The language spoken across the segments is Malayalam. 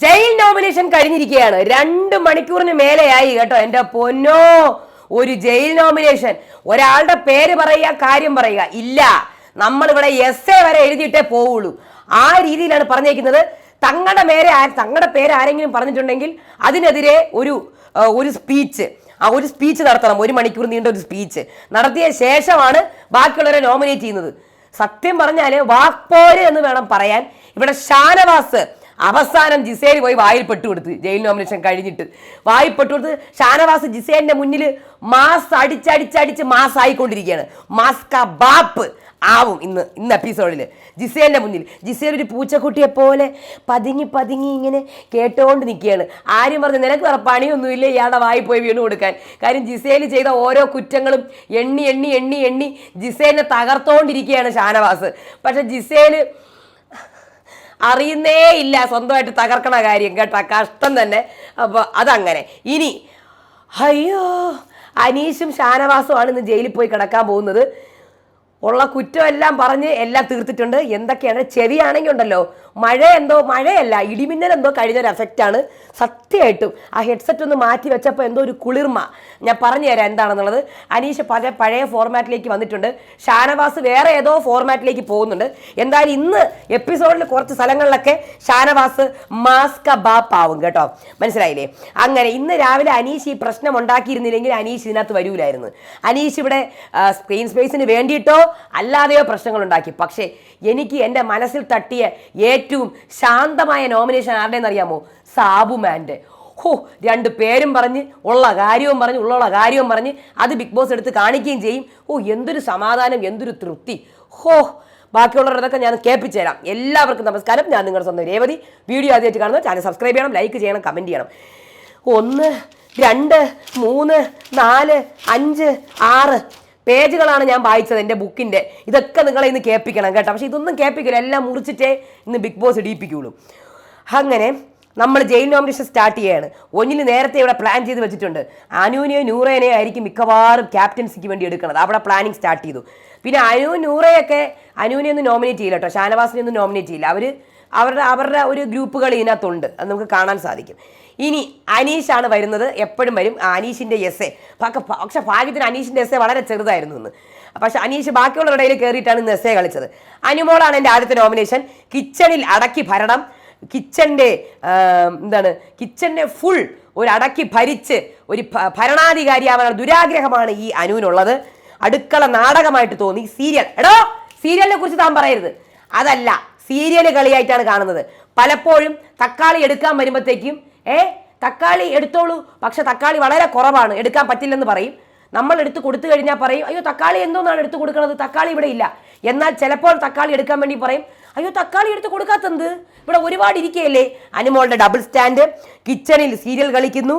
ജയിൽ നോമിനേഷൻ കഴിഞ്ഞിരിക്കുകയാണ്. രണ്ട് മണിക്കൂറിന് മേലെയായി കേട്ടോ എന്റെ പൊന്നോ. ഒരു ജയിൽ നോമിനേഷൻ. ഒരാളുടെ പേര് പറയുക കാര്യം പറയുക. ഇല്ല നമ്മളിവിടെ എസ് എ വരെ എഴുതിയിട്ടേ പോവുള്ളൂ. ആ രീതിയിലാണ് പറഞ്ഞേക്കുന്നത്. തങ്ങളുടെ മേരെ തങ്ങളുടെ പേര് ആരെങ്കിലും പറഞ്ഞിട്ടുണ്ടെങ്കിൽ അതിനെതിരെ ഒരു ഒരു സ്പീച്ച് ആ ഒരു സ്പീച്ച് നടത്തണം. ഒരു മണിക്കൂർ നീണ്ട ഒരു സ്പീച്ച് നടത്തിയ ശേഷമാണ് ബാക്കിയുള്ളവരെ നോമിനേറ്റ് ചെയ്യുന്നത്. സത്യം പറഞ്ഞാൽ വാക്പോര് എന്ന് വേണം പറയാൻ. ഇവിടെ ഷാനവാസ് അവസാനം ജിസേൽ പോയി വായിൽ പെട്ടുകൊടുത്ത് ജയിൽ നോമിനേഷൻ കഴിഞ്ഞിട്ട്. വായിൽ പെട്ടുകൊടുത്ത് ഷാനവാസ് ജിസേലിന്റെ മുന്നിൽ മാസ് അടിച്ചടിച്ചടിച്ച് മാസ് ആയിക്കൊണ്ടിരിക്കുകയാണ് മാസ് ബാപ്പ് ആവും ഇന്ന് ഇന്ന് എപ്പിസോഡിൽ ജിസേലിന്റെ മുന്നിൽ. ജിസേൽ ഒരു പൂച്ചക്കുട്ടിയെ പോലെ പതുങ്ങി പതുങ്ങി ഇങ്ങനെ കേട്ടുകൊണ്ട് നിൽക്കുകയാണ് ആരും പറഞ്ഞു നിനക്ക് വേറെ പണിയൊന്നുമില്ല ഇയാളുടെ വായി പോയി വീണ് കൊടുക്കാൻ. കാര്യം ജിസേൽ ചെയ്ത ഓരോ കുറ്റങ്ങളും എണ്ണി എണ്ണി എണ്ണി എണ്ണി ജിസേലിനെ തകർത്തോണ്ടിരിക്കുകയാണ് ഷാനവാസ്. പക്ഷെ ജിസേൽ അറിയുന്നേ ഇല്ല സ്വന്തമായിട്ട് തകർക്കണ കാര്യം കേട്ടോ കഷ്ടം തന്നെ. അപ്പോൾ അതങ്ങനെ. ഇനി അയ്യോ അനീഷും ഷാനവാസുമാണ് ഇന്ന് ജയിലിൽ പോയി കിടക്കാൻ പോകുന്നത്. ഉള്ള കുറ്റമെല്ലാം പറഞ്ഞ് എല്ലാം തീർത്തിട്ടുണ്ട്. എന്തൊക്കെയാണ്? ചെവിയാണെങ്കിൽ ഉണ്ടല്ലോ. മഴ എന്തോ മഴയല്ല ഇടിമിന്നൽ എന്തോ കഴിഞ്ഞൊരു എഫക്റ്റാണ് സത്യമായിട്ടും ആ ഹെഡ്സെറ്റ് ഒന്ന് മാറ്റി വെച്ചപ്പോൾ എന്തോ ഒരു കുളിർമ. ഞാൻ പറഞ്ഞു തരാം എന്താണെന്നുള്ളത്. അനീഷ് പഴയ പഴയ ഫോർമാറ്റിലേക്ക് വന്നിട്ടുണ്ട്. ഷാനവാസ് വേറെ ഏതോ ഫോർമാറ്റിലേക്ക് പോകുന്നുണ്ട്. എന്തായാലും ഇന്ന് എപ്പിസോഡിൽ കുറച്ച് സ്ഥലങ്ങളിലൊക്കെ ഷാനവാസ് മാസ്ക ബാപ്പ് ആവും കേട്ടോ. മനസ്സിലായില്ലേ? അങ്ങനെ ഇന്ന് രാവിലെ അനീഷ് ഈ പ്രശ്നം ഉണ്ടാക്കിയിരുന്നില്ലെങ്കിൽ അനീഷ് ഇതിനകത്ത് വരൂലായിരുന്നു. അനീഷ് ഇവിടെ സ്ക്രീൻ സ്പേസിന് വേണ്ടിയിട്ടോ അല്ലാതെയോ പ്രശ്നങ്ങൾ ഉണ്ടാക്കി. പക്ഷേ എനിക്ക് എന്റെ മനസ്സിൽ തട്ടിയ ഏറ്റവും ശാന്തമായ നോമിനേഷൻ ആരുടെയെന്ന് അറിയാമോ സാബുമാന്റെ ഹോ രണ്ട് പേരും പറഞ്ഞ് ഉള്ള കാര്യവും പറഞ്ഞ് ഉള്ള കാര്യവും പറഞ്ഞ് അത് ബിഗ് ബോസ് എടുത്ത് കാണിക്കുകയും ചെയ്യും. ഓ എന്തൊരു സമാധാനം എന്തൊരു തൃപ്തി. ഹോ ബാക്കിയുള്ളവരതൊക്കെ ഞാൻ കേൾപ്പിച്ചു തരാം. എല്ലാവർക്കും നമസ്കാരം. ഞാൻ നിങ്ങളുടെ സ്വന്തം രേവതി. വീഡിയോ ആദ്യമായിട്ട് കാണുന്നത് ചാനൽ സബ്സ്ക്രൈബ് ചെയ്യണം ലൈക്ക് ചെയ്യണം കമന്റ് ചെയ്യണം. ഒന്ന് രണ്ട് മൂന്ന് നാല് അഞ്ച് ആറ് പേജുകളാണ് ഞാൻ വായിച്ചത് എന്റെ ബുക്കിന്റെ. ഇതൊക്കെ നിങ്ങളെ ഇന്ന് കേൾപ്പിക്കണം കേട്ടോ. പക്ഷേ ഇതൊന്നും കേൾപ്പിക്കില്ല എല്ലാം മുറിച്ചിട്ടേ ഇന്ന് ബിഗ് ബോസ് ഇടിയിപ്പിക്കുള്ളൂ. അങ്ങനെ നമ്മൾ ജയിൽ നോമിനേഷൻ സ്റ്റാർട്ട് ചെയ്യാണ്. ഒന്നിൽ നേരത്തെ ഇവിടെ പ്ലാൻ ചെയ്ത് വെച്ചിട്ടുണ്ട്. അനുവിനെയോ നൂറേനെയോ ആയിരിക്കും മിക്കവാറും ക്യാപ്റ്റൻസിക്ക് വേണ്ടി എടുക്കുന്നത് അവിടെ പ്ലാനിങ് സ്റ്റാർട്ട് ചെയ്തു. പിന്നെ അനു നൂറയൊക്കെ അനുവിനെ ഒന്നും നോമിനേറ്റ് ചെയ്യില്ല കേട്ടോ. ഷാനവാസിനെ ഒന്നും നോമിനേറ്റ് ചെയ്യില്ല. അവർ അവരുടെ അവരുടെ ഒരു ഗ്രൂപ്പുകൾ ഇതിനകത്തുണ്ട്. അത് നമുക്ക് കാണാൻ സാധിക്കും. ഇനി അനീഷാണ് വരുന്നത്. എപ്പോഴും വരും. അനീഷിന്റെ എസ് എ പക്ഷെ ഭാഗ്യത്തിന് അനീഷിന്റെ എസ് എ വളരെ ചെറുതായിരുന്നു ഇന്ന്. പക്ഷെ അനീഷ് ബാക്കിയുള്ളവരുടെ ഇടയിൽ കയറിയിട്ടാണ് ഇന്ന് എസ് എ കളിച്ചത്. അനുമോളാണ് എന്റെ ആദ്യത്തെ നോമിനേഷൻ കിച്ചണിൽ അടക്കി ഭരണം. കിച്ചന്റെ എന്താണ് കിച്ചന്റെ ഫുൾ ഒരു അടക്കി ഭരിച്ച് ഒരു ഭരണാധികാരിയാവാനുള്ള ദുരാഗ്രഹമാണ് ഈ അനുവിനുള്ളത്. അടുക്കള നാടകമായിട്ട് തോന്നി സീരിയൽ. എടോ സീരിയലിനെ കുറിച്ച് താൻ പറയരുത്. അതല്ല സീരിയൽ കളിയായിട്ടാണ് കാണുന്നത്. പലപ്പോഴും തക്കാളി എടുക്കാൻ വരുമ്പോഴത്തേക്കും ഏ തക്കാളി എടുത്തോളൂ. പക്ഷെ തക്കാളി വളരെ കുറവാണ്. എടുക്കാൻ പറ്റില്ലെന്ന് പറയും. നമ്മൾ എടുത്ത് കൊടുത്തു കഴിഞ്ഞാൽ പറയും അയ്യോ തക്കാളി എന്തോന്നാണ് എടുത്ത് കൊടുക്കുന്നത് തക്കാളി ഇവിടെ ഇല്ല. എന്നാൽ ചിലപ്പോൾ തക്കാളി എടുക്കാൻ വേണ്ടി പറയും അയ്യോ തക്കാളി എടുത്ത് കൊടുക്കാത്തത് ഇവിടെ ഒരുപാട് ഇരിക്കുകയല്ലേ? അനുമോളുടെ ഡബിൾ സ്റ്റാൻഡ് കിച്ചണിൽ സീരിയൽ കളിക്കുന്നു.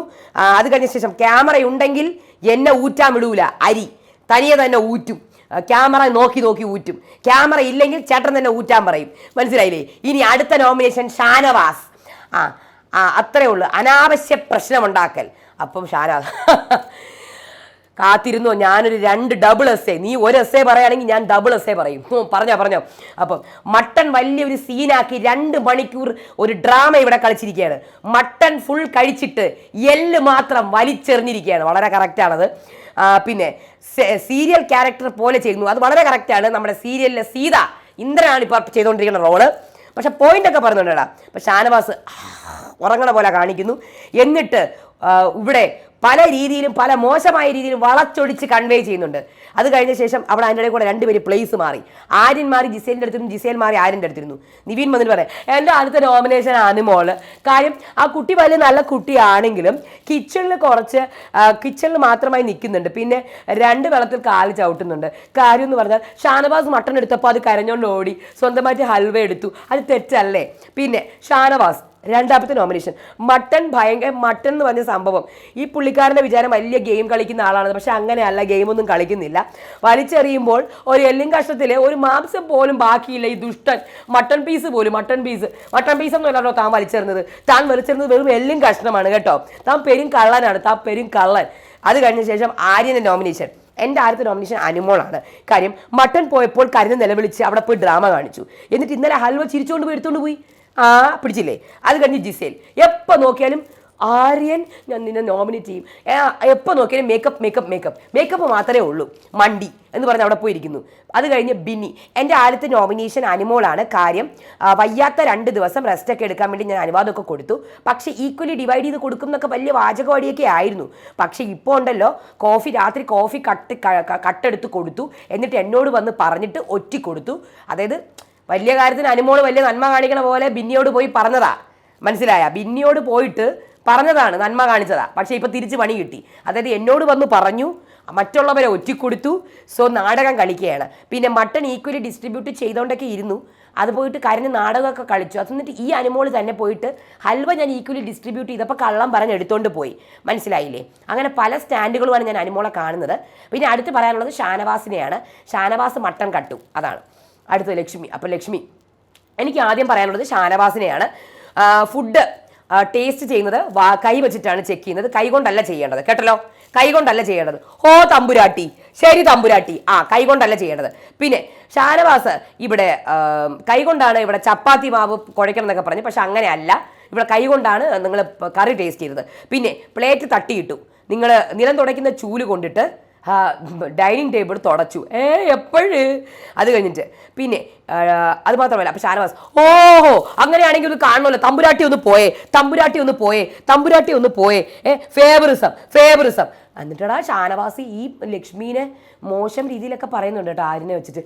അത് കഴിഞ്ഞ ശേഷം ക്യാമറ ഉണ്ടെങ്കിൽ എന്നെ ഊറ്റാൻ വിടൂല. അരി. തനിയെ തന്നെ ഊറ്റും. ക്യാമറ നോക്കി നോക്കി ഊറ്റും. ക്യാമറ ഇല്ലെങ്കിൽ ചേട്ടൻ തന്നെ ഊറ്റാൻ പറയും. മനസ്സിലായില്ലേ? ഇനി അടുത്ത നോമിനേഷൻ ഷാനവാസ്. ആ ആ അത്രേ ഉള്ളൂ. അനാവശ്യ പ്രശ്നമുണ്ടാക്കൽ. അപ്പം ഷാനാ കാത്തിരുന്നോ? ഞാനൊരു രണ്ട് ഡബിൾ എസ് നീ ഒരു എസ് എ പറയുകയാണെങ്കിൽ ഞാൻ ഡബിൾ എസ് എ പറയും പറഞ്ഞോ പറഞ്ഞോ. അപ്പം മട്ടൺ വലിയൊരു സീനാക്കി രണ്ട് മണിക്കൂർ ഒരു ഡ്രാമ ഇവിടെ കളിച്ചിരിക്കുകയാണ്. മട്ടൺ ഫുൾ കഴിച്ചിട്ട് എല്ല് മാത്രം വലിച്ചെറിഞ്ഞിരിക്കുകയാണ്. വളരെ കറക്റ്റാണത് പിന്നെ സീരിയൽ ക്യാരക്ടർ പോലെ ചെയ്യുന്നു. അത് വളരെ കറക്റ്റാണ് നമ്മുടെ സീരിയലിലെ സീത ഇന്ദ്രനാണ് ഇപ്പോൾ ചെയ്തുകൊണ്ടിരിക്കുന്ന റോൾ പക്ഷെ പോയിന്റ് ഒക്കെ പറയുന്നുണ്ടടാ പക്ഷെ ഷാനവാസ് ഉറങ്ങണ പോലെ കാണിക്കുന്നു. എന്നിട്ട് ഇവിടെ പല രീതിയിലും പല മോശമായ രീതിയിലും വളച്ചൊടിച്ച് കൺവേ ചെയ്യുന്നുണ്ട്. അത് കഴിഞ്ഞ ശേഷം അവിടെ അതിന്റെ കൂടെ രണ്ടുപേര് പ്ലേസ് മാറി. ആര്യൻ മാറി ജിസേലിന്റെ അടുത്തിരുന്നു ജിസേൽ മാറി ആര്യന്റെ അടുത്തിരുന്നു. നിവീൻ വന്നിട്ട് പറയാം എന്റെ അടുത്ത നോമിനേഷൻ അനുമോൾ കാര്യം ആ കുട്ടി വലിയ നല്ല കുട്ടിയാണെങ്കിലും കിച്ചണിൽ കുറച്ച് കിച്ചണിൽ മാത്രമായി നിൽക്കുന്നുണ്ട്. പിന്നെ രണ്ട് വെള്ളത്തിൽ കാൽ ചവിട്ടുന്നുണ്ട്. കാര്യം എന്ന് പറഞ്ഞാൽ ഷാനവാസ് മട്ടൺ എടുത്തപ്പോൾ അത് കരഞ്ഞോണ്ട് ഓടി സ്വന്തമായിട്ട് ഹൽവ എടുത്തു. അത് തെറ്റല്ലേ? പിന്നെ ഷാനവാസ് രണ്ടാമത്തെ നോമിനേഷൻ മട്ടൻ ഭയങ്കര മട്ടൻ എന്ന് പറഞ്ഞ സംഭവം. ഈ പുള്ളിക്കാരന്റെ വിചാരം വലിയ ഗെയിം കളിക്കുന്ന ആളാണ് പക്ഷെ അങ്ങനെയല്ല ഗെയിമൊന്നും കളിക്കുന്നില്ല. വലിച്ചെറിയുമ്പോൾ ഒരു എല്ലും കഷ്ടത്തിൽ ഒരു മാംസം പോലും ബാക്കിയില്ല ഈ ദുഷ്ടൻ. മട്ടൺ പീസ് പോലും മട്ടൺ പീസ് മട്ടൺ പീസ് എന്ന് അല്ലല്ലോ താൻ വലിച്ചെറിഞ്ഞത്. താൻ വലിച്ചെറിഞ്ഞത് വെറും എല്ലും കഷ്ണമാണ് കേട്ടോ. താൻ പെരും കള്ളനാണ് താൻ പെരും കള്ളൻ. അത് കഴിഞ്ഞ ശേഷം ആര്യന്റെ നോമിനേഷൻ എന്റെ ആദ്യത്തെ നോമിനേഷൻ അനുമോളാണ്. കാര്യം മട്ടൺ പോയപ്പോൾ കരുന്ന് നിലവിളിച്ച് അവിടെ പോയി ഡ്രാമ കാണിച്ചു. എന്നിട്ട് ഇന്നലെ ഹൽവ ചിരിച്ചുകൊണ്ട് പോയി എടുത്തുകൊണ്ട് പോയി. ആ പിടിച്ചില്ലേ? അത് കഴിഞ്ഞ് ജിസേൽ. എപ്പോൾ നോക്കിയാലും ആര്യൻ ഞാൻ നിന്നെ നോമിനേറ്റ് ചെയ്യും. എപ്പോൾ നോക്കിയാലും മേക്കപ്പ് മേക്കപ്പ് മേക്കപ്പ് മേക്കപ്പ് മാത്രമേ ഉള്ളൂ. മണ്ടി എന്ന് പറഞ്ഞ് അവിടെ പോയിരിക്കുന്നു. അത് കഴിഞ്ഞ് ബിന്നി. എന്റെ ആദ്യത്തെ നോമിനേഷൻ അനിമോളാണ് കാര്യം വയ്യാത്ത രണ്ട് ദിവസം റെസ്റ്റൊക്കെ എടുക്കാൻ വേണ്ടി ഞാൻ അനുവാദമൊക്കെ കൊടുത്തു. പക്ഷേ ഈക്വലി ഡിവൈഡ് ചെയ്ത് കൊടുക്കും എന്നൊക്കെ വലിയ വാചകവാടിയൊക്കെ ആയിരുന്നു. പക്ഷേ ഇപ്പോൾ ഉണ്ടല്ലോ കോഫി രാത്രി കോഫി കട്ട് കട്ടെടുത്ത് കൊടുത്തു. എന്നിട്ട് എന്നോട് വന്ന് പറഞ്ഞിട്ട് ഒറ്റി കൊടുത്തു അതായത് വലിയ കാര്യത്തിന് അനുമോൾ വലിയ നന്മ കാണിക്കണ പോലെ ബിന്നിയോട് പോയി പറഞ്ഞതാ. മനസ്സിലായ? ബിന്നിയോട് പോയിട്ട് പറഞ്ഞതാണ് നന്മ കാണിച്ചതാ. പക്ഷേ ഇപ്പം തിരിച്ച് പണി കിട്ടി. അതായത് എന്നോട് വന്ന് പറഞ്ഞു മറ്റുള്ളവരെ ഒറ്റിക്കൊടുത്തു സോ നാടകം കളിക്കുകയാണ്. പിന്നെ മട്ടൺ ഈക്വലി ഡിസ്ട്രിബ്യൂട്ട് ചെയ്തുകൊണ്ടൊക്കെ ഇരുന്നു. അത് പോയിട്ട് കരഞ്ഞ് നാടകമൊക്കെ കളിച്ചു. അത് എന്നിട്ട് ഈ അനുമോൾ തന്നെ പോയിട്ട് ഹൽവ ഞാൻ ഈക്വലി ഡിസ്ട്രിബ്യൂട്ട് ചെയ്തപ്പോൾ കള്ളം പറഞ്ഞ് എടുത്തുകൊണ്ട് പോയി. മനസ്സിലായില്ലേ? അങ്ങനെ പല സ്റ്റാൻഡുകളുമാണ് ഞാൻ അനുമോളെ കാണുന്നത്. പിന്നെ അടുത്ത് പറയാനുള്ളത് ഷാനവാസിനെയാണ്. ഷാനവാസ് മട്ടൺ കട്ടു. അതാണ്. അടുത്തത് ലക്ഷ്മി. അപ്പോൾ ലക്ഷ്മി എനിക്ക് ആദ്യം പറയാനുള്ളത് ഷാനവാസിനെയാണ്. ഫുഡ് ടേസ്റ്റ് ചെയ്യുന്നത് വാ കൈ വെച്ചിട്ടാണ് ചെക്ക് ചെയ്യുന്നത്. കൈ കൊണ്ടല്ല ചെയ്യേണ്ടത്. കേട്ടല്ലോ? കൈ കൊണ്ടല്ല ചെയ്യേണ്ടത്. ഓ തമ്പുരാട്ടി. ശരി തമ്പുരാട്ടി. ആ കൈ കൊണ്ടല്ല ചെയ്യേണ്ടത്. പിന്നെ ഷാനവാസ് ഇവിടെ കൈകൊണ്ടാണ് ഇവിടെ ചപ്പാത്തി മാവ് കുഴയ്ക്കണം എന്നൊക്കെ പറഞ്ഞു. പക്ഷെ അങ്ങനെയല്ല ഇവിടെ കൈ കൊണ്ടാണ് നിങ്ങൾ കറി ടേസ്റ്റ് ചെയ്തത്. പിന്നെ പ്ലേറ്റ് തട്ടിയിട്ടു. നിങ്ങൾ നിലം തുടയ്ക്കുന്ന ചൂൽ കൊണ്ടിട്ട് ഡൈനിങ് ടേബിൾ തുടച്ചു. ഏ എപ്പോഴ്? അത് കഴിഞ്ഞിട്ട്. പിന്നെ അത് മാത്രമല്ല അപ്പം ഷാനവാസ് ഓഹോ അങ്ങനെയാണെങ്കിൽ ഒന്ന് കാണണമല്ലോ. തമ്പുരാട്ടി ഒന്ന് പോയേ തമ്പുരാട്ടി ഒന്ന് പോയേ തമ്പുരാട്ടി ഒന്ന് പോയേ. ഏ ഫേവറിസം ഫേവറിസം എന്നിട്ടടാ ഷാനവാസ് ഈ ലക്ഷ്മീനെ മോശം രീതിയിലൊക്കെ പറയുന്നുണ്ട് കേട്ടോ ആരിനെ വെച്ചിട്ട്.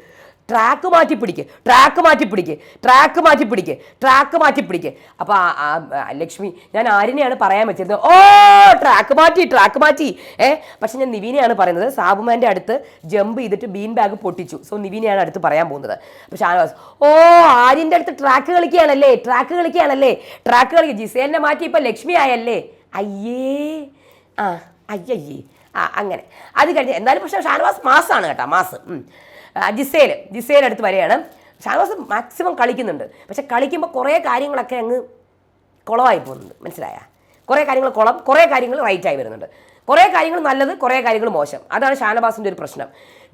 ട്രാക്ക് മാറ്റി പിടിക്ക്. ട്രാക്ക് മാറ്റി പിടിക്ക്. ട്രാക്ക് മാറ്റി പിടിക്ക്. ട്രാക്ക് മാറ്റി പിടിക്ക്. അപ്പൊ ആ- ആ- ആ ലക്ഷ്മി ഞാൻ ആരിനെയാണ് പറയാൻ വെച്ചിരുന്നത്. ഓ ട്രാക്ക് മാറ്റി ട്രാക്ക് മാറ്റി. ഏ പക്ഷെ ഞാൻ നിവീനെയാണ് പറയുന്നത്. സാബുമാന്റെ അടുത്ത് ജമ്പ് ചെയ്തിട്ട് ബീൻ ബാഗ് പൊട്ടിച്ചു. സോ നിവീനെയാണ് അടുത്ത് പറയാൻ പോകുന്നത്. അപ്പോൾ ഷാനവാസ് ഓ ആര്യന്റെ അടുത്ത് ട്രാക്ക് കളിക്കുകയാണല്ലേ? ട്രാക്ക് കളിക്കുകയാണല്ലേ? ട്രാക്ക് കളിക്കുക ജിസേനെ മാറ്റി ഇപ്പൊ ലക്ഷ്മി ആയല്ലേ? അയ്യേ. ആ അയ്യയ്യേ. ആ അങ്ങനെ. അത് കഴിഞ്ഞ് എന്നാലും പക്ഷേ ഷാനവാസ് മാസാണ് കേട്ടോ മാസ്. ജിസേൽ അടുത്ത് വരെയാണ്. ഷാനവാസ് മാക്സിമം കളിക്കുന്നുണ്ട്. പക്ഷെ കളിക്കുമ്പോൾ കുറേ കാര്യങ്ങളൊക്കെ അങ്ങ് കുളമായി പോകുന്നുണ്ട്. മനസ്സിലായ? കുറേ കാര്യങ്ങൾ കുളം കുറേ കാര്യങ്ങൾ റൈറ്റായി വരുന്നുണ്ട്. കുറേ കാര്യങ്ങൾ നല്ലത് കുറേ കാര്യങ്ങൾ മോശം. അതാണ് ഷാനവാസിന്റെ ഒരു പ്രശ്നം.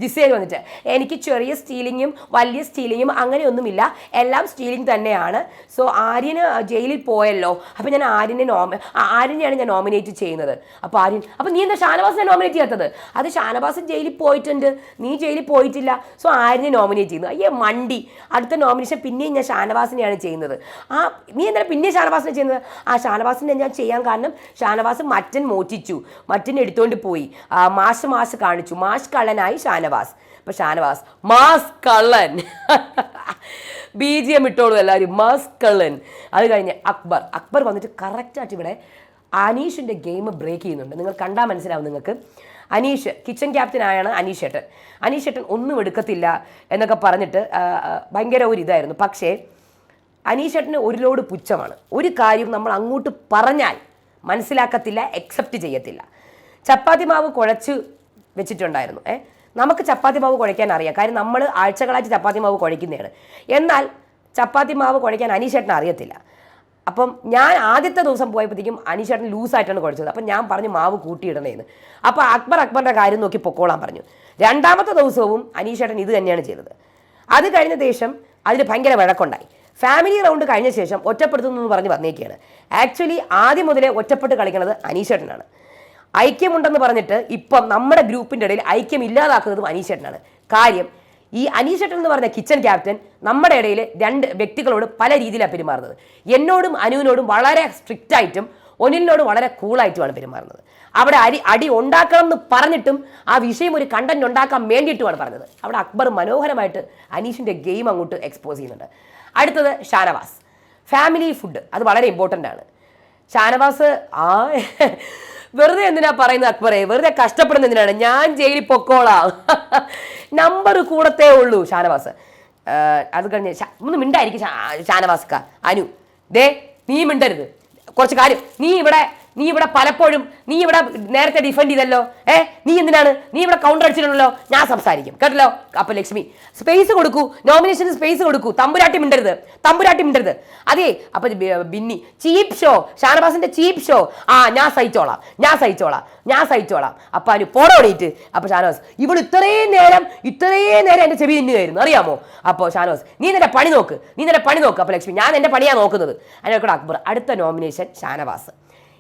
ജിസേൽ വന്നിട്ട്. എനിക്ക് ചെറിയ സ്റ്റീലിങ്ങും വലിയ സ്റ്റീലിങ്ങും അങ്ങനെയൊന്നുമില്ല. എല്ലാം സ്റ്റീലിംഗ് തന്നെയാണ്. സോ ആര്യന് ജയിലിൽ പോയല്ലോ. അപ്പം ഞാൻ ആര്യനെ നോമ ആര്യനെയാണ് ഞാൻ നോമിനേറ്റ് ചെയ്യുന്നത്. അപ്പോൾ ആര്യൻ അപ്പം നീ എന്താ ഷാനവാസിനെ നോമിനേറ്റ് ചെയ്യാത്തത്? അത് ഷാനവാസൻ ജയിലിൽ പോയിട്ടുണ്ട്. നീ ജയിലിൽ പോയിട്ടില്ല. സോ ആര്യനെ നോമിനേറ്റ് ചെയ്യുന്നു. അയ്യേ മണ്ടി. അടുത്ത നോമിനേഷൻ പിന്നെയും ഞാൻ ഷാനവാസിനെയാണ് ചെയ്യുന്നത്. ആ നീ എന്താ പിന്നെ ഷാനവാസിനെ ചെയ്യുന്നത്? ആ ഷാനവാസിനെ ഞാൻ ചെയ്യാൻ കാരണം ഷാനവാസ് മറ്റൻ മോറ്റിച്ചു മറ്റൻ എടുത്തുകൊണ്ട് പോയി. മാഷ് മാഷ് കാണിച്ചു. മാഷ് കള്ളനായി ഷാനവാസ്. അപ്പൊ ഷാനവാസ് മാസ് കള്ളൻ. ബി ജി എം ഇട്ടോളൂ എല്ലാവരും മാസ് കള്ളൻ. അത് കഴിഞ്ഞ് അക്ബർ. അക്ബർ വന്നിട്ട് കറക്റ്റായിട്ട് ഇവിടെ അനീഷിന്റെ ഗെയിം ബ്രേക്ക് ചെയ്യുന്നുണ്ട്. നിങ്ങൾ കണ്ടാൽ മനസ്സിലാവും നിങ്ങൾക്ക്. അനീഷ് കിച്ചൺ ക്യാപ്റ്റനായാണ് അനീഷ് ഏട്ടൻ. അനീഷ് ഏട്ടൻ ഒന്നും എടുക്കത്തില്ല എന്നൊക്കെ പറഞ്ഞിട്ട് ഭയങ്കര ഒരു ഇതായിരുന്നു. പക്ഷേ അനീഷേട്ടന് ഒരു ലോഡ് പുച്ഛമാണ്. ഒരു കാര്യം നമ്മൾ അങ്ങോട്ട് പറഞ്ഞാൽ മനസ്സിലാക്കത്തില്ല അക്സെപ്റ്റ് ചെയ്യത്തില്ല. ചപ്പാത്തി മാവ് കുഴച്ച് വെച്ചിട്ടുണ്ടായിരുന്നു. ഏ? നമുക്ക് ചപ്പാത്തി മാവ് കുഴയ്ക്കാൻ അറിയാം. കാര്യം നമ്മൾ ആഴ്ചകളായിട്ട് ചപ്പാത്തി മാവ് കുഴയ്ക്കുന്നതാണ്. എന്നാൽ ചപ്പാത്തി മാവ് കുഴയ്ക്കാൻ അനീഷേട്ടൻ അറിയത്തില്ല. അപ്പം ഞാൻ ആദ്യത്തെ ദിവസം പോയപ്പോഴത്തേക്കും അനീഷേട്ടൻ ലൂസായിട്ടാണ് കുഴച്ചത്. അപ്പം ഞാൻ പറഞ്ഞു മാവ് കൂട്ടിയിടണേന്ന്. അപ്പോൾ അക്ബർ അക്ബറിന്റെ കാര്യം നോക്കി പൊക്കോളാൻ പറഞ്ഞു. രണ്ടാമത്തെ ദിവസവും അനീഷേട്ടൻ ഇത് തന്നെയാണ് ചെയ്തത്. അത് കഴിഞ്ഞ ശേഷം അതിൽ ഭയങ്കര വഴക്കുണ്ടായി. ഫാമിലി റൗണ്ട് കഴിഞ്ഞ ശേഷം ഒറ്റപ്പെടുത്തുന്നു എന്ന് പറഞ്ഞ് വന്നേക്കാണ്. ആക്ച്വലി ആദ്യം മുതലേ ഒറ്റപ്പെട്ട് കളിക്കുന്നത് അനീഷേട്ടനാണ്. ഐക്യമുണ്ടെന്ന് പറഞ്ഞിട്ട് ഇപ്പം നമ്മുടെ ഗ്രൂപ്പിന്റെ ഇടയിൽ ഐക്യം ഇല്ലാതാക്കുന്നതും അനീഷേട്ടനാണ്. കാര്യം ഈ അനീഷേട്ടൻ എന്ന് പറഞ്ഞ കിച്ചൺ ക്യാപ്റ്റൻ നമ്മുടെ ഇടയിൽ രണ്ട് വ്യക്തികളോട് പല രീതിയിലാണ് പെരുമാറുന്നത്. എന്നോടും അനുവിനോടും വളരെ സ്ട്രിക്റ്റ് ആയിട്ടും ഒനിലിനോടും വളരെ കൂളായിട്ടുമാണ് പെരുമാറുന്നത്. അവിടെ അടി അടി ഉണ്ടാക്കണം എന്ന് പറഞ്ഞിട്ടും ആ വിഷയം ഒരു കണ്ടന്റ് ഉണ്ടാക്കാൻ വേണ്ടിയിട്ടുമാണ് പറഞ്ഞത്. അവിടെ അക്ബർ മനോഹരമായിട്ട് അനീഷിന്റെ ഗെയിം അങ്ങോട്ട് എക്സ്പോസ് ചെയ്യുന്നുണ്ട്. അടുത്തത് ഷാനവാസ്. ഫാമിലി ഫുഡ് അത് വളരെ ഇമ്പോർട്ടന്റ് ആണ്. ഷാനവാസ് ആ വെറുതെ എന്തിനാ പറയുന്നത് അക്ബറെ? വെറുതെ കഷ്ടപ്പെടുന്ന എന്തിനാണ്? ഞാൻ ജയിലിൽ പൊക്കോളാം. നമ്പർ കൂടത്തേ ഉള്ളൂ ഷാനവാസ്. അത് കഴിഞ്ഞ് ഒന്ന് മിണ്ടായിരിക്കും ഷാനവാസ്ക്ക ഷാനവാസ്ക അനു. ദേ നീ മിണ്ടരുത്. കുറച്ച് കാര്യം നീ ഇവിടെ നീ ഇവിടെ പലപ്പോഴും നീ ഇവിടെ നേരത്തെ ഡിഫെൻഡ് ചെയ്തല്ലോ. ഏ നീ എന്തിനാണ്? നീ ഇവിടെ കൗണ്ടർ അടിച്ചിട്ടുണ്ടല്ലോ. ഞാൻ സംസാരിക്കും. കേട്ടല്ലോ? അപ്പൊ ലക്ഷ്മി സ്പേസ് കൊടുക്കൂ. നോമിനേഷൻ സ്പേസ് കൊടുക്കൂ. തമ്പുരാട്ടി മിണ്ടരുത്. തമ്പുരാട്ടി മിണ്ടരുത്. അതെ അപ്പൊ ബിന്നി ചീപ്പ് ഷോ ഷാനവാസിന്റെ ചീപ്പ് ഷോ ആ ഞാൻ സഹിച്ചോളാം. ഞാൻ സഹിച്ചോളാം. ഞാൻ സഹിച്ചോളാം. അപ്പൊ അതിന് പോടോടിയിട്ട് അപ്പൊ ഷാനവാസ് ഇവൾ ഇത്രയും നേരം ഇത്രയും നേരം എന്റെ ചെവി തിന്നുകയായിരുന്നു അറിയാമോ? അപ്പോൾ ഷാനവാസ് നീ നിന്റെ പണി നോക്ക്. നീ നിന്റെ പണി നോക്ക്. അപ്പൊ ലക്ഷ്മി ഞാൻ എന്റെ പണിയാ നോക്കുന്നത്. അതിനൊക്കെ അക്ബർ അടുത്ത നോമിനേഷൻ ഷാനവാസ്.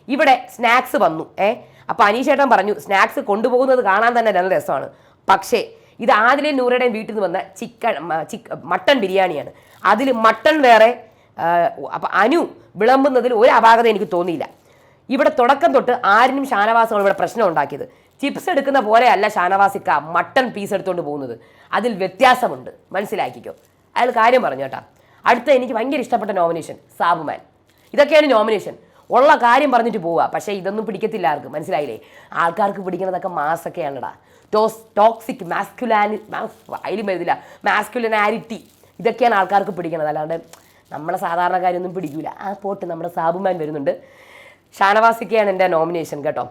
ഇവിടെ സ്നാക്സ് വന്നു ഏ? അപ്പോൾ അനീഷേട്ടൻ പറഞ്ഞു സ്നാക്സ് കൊണ്ടുപോകുന്നത് കാണാൻ തന്നെ നല്ല രസമാണ്. പക്ഷേ ഇത് ആദിലേയും നൂറയുടെയും വീട്ടിൽ നിന്ന് വന്ന ചിക്കൻ ചിക്ക മട്ടൺ ബിരിയാണിയാണ്. അതിൽ മട്ടൺ വേറെ അപ്പം അനു വിളമ്പുന്നതിൽ ഒരു അപാകത എനിക്ക് തോന്നിയില്ല. ഇവിടെ തുടക്കം തൊട്ട് ആരിനും ഷാനവാസമാണ് ഇവിടെ പ്രശ്നം ഉണ്ടാക്കിയത്. ചിപ്സ് എടുക്കുന്ന പോലെയല്ല ഷാനവാസിക്ക മട്ടൺ പീസ് എടുത്തുകൊണ്ട് പോകുന്നത്. അതിൽ വ്യത്യാസമുണ്ട്. മനസ്സിലാക്കിക്കോ. അയാൾ കാര്യം പറഞ്ഞു അടുത്ത എനിക്ക് ഭയങ്കര ഇഷ്ടപ്പെട്ട നോമിനേഷൻ സാബുമാൻ ഇതൊക്കെയാണ് നോമിനേഷൻ ഉള്ള കാര്യം പറഞ്ഞിട്ട് പോവുക പക്ഷേ ഇതൊന്നും പിടിക്കത്തില്ല ആർക്ക്. മനസ്സിലായില്ലേ? ആൾക്കാർക്ക് പിടിക്കുന്നതൊക്കെ മാസൊക്കെയാണടാ ടോസ് ടോക്സിക് മാസ്കുലാനി അതിലും വരുന്നില്ല മാസ്കുലനാരിറ്റി. ഇതൊക്കെയാണ് ആൾക്കാർക്ക് പിടിക്കുന്നത് അല്ലാണ്ട് നമ്മളെ സാധാരണക്കാരൊന്നും പിടിക്കൂല. ആ പോട്ട് നമ്മുടെ സാബുമാൻ വരുന്നുണ്ട്. ഷാനവാസിക്കയാണ് എന്റെ നോമിനേഷൻ കേട്ടോ.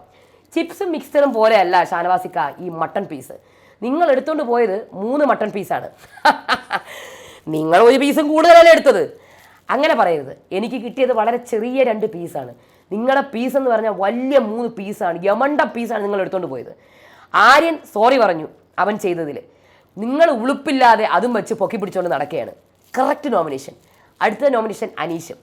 ചിപ്സും മിക്സറും പോലെയല്ല ഷാനവാസിക്ക ഈ മട്ടൺ പീസ്. നിങ്ങൾ എടുത്തുകൊണ്ട് പോയത് മൂന്ന് മട്ടൺ പീസാണ്. നിങ്ങൾ ഒരു പീസും കൂടുതലല്ലേ എടുത്തത്. അങ്ങനെ പറയരുത്. എനിക്ക് കിട്ടിയത് വളരെ ചെറിയ രണ്ട് പീസാണ് നിങ്ങളുടെ പീസ് എന്ന് പറഞ്ഞാൽ വലിയ മൂന്ന് പീസാണ് യമണ്ട പീസാണ് നിങ്ങൾ എടുത്തുകൊണ്ട് പോയത്. ആര്യൻ സോറി പറഞ്ഞു അവൻ ചെയ്തതിൽ നിങ്ങൾ ഉളുപ്പില്ലാതെ അതും വെച്ച് പൊക്കി പിടിച്ചുകൊണ്ട് നടക്കുകയാണ്. കറക്റ്റ് നോമിനേഷൻ അടുത്ത നോമിനേഷൻ അനീഷും.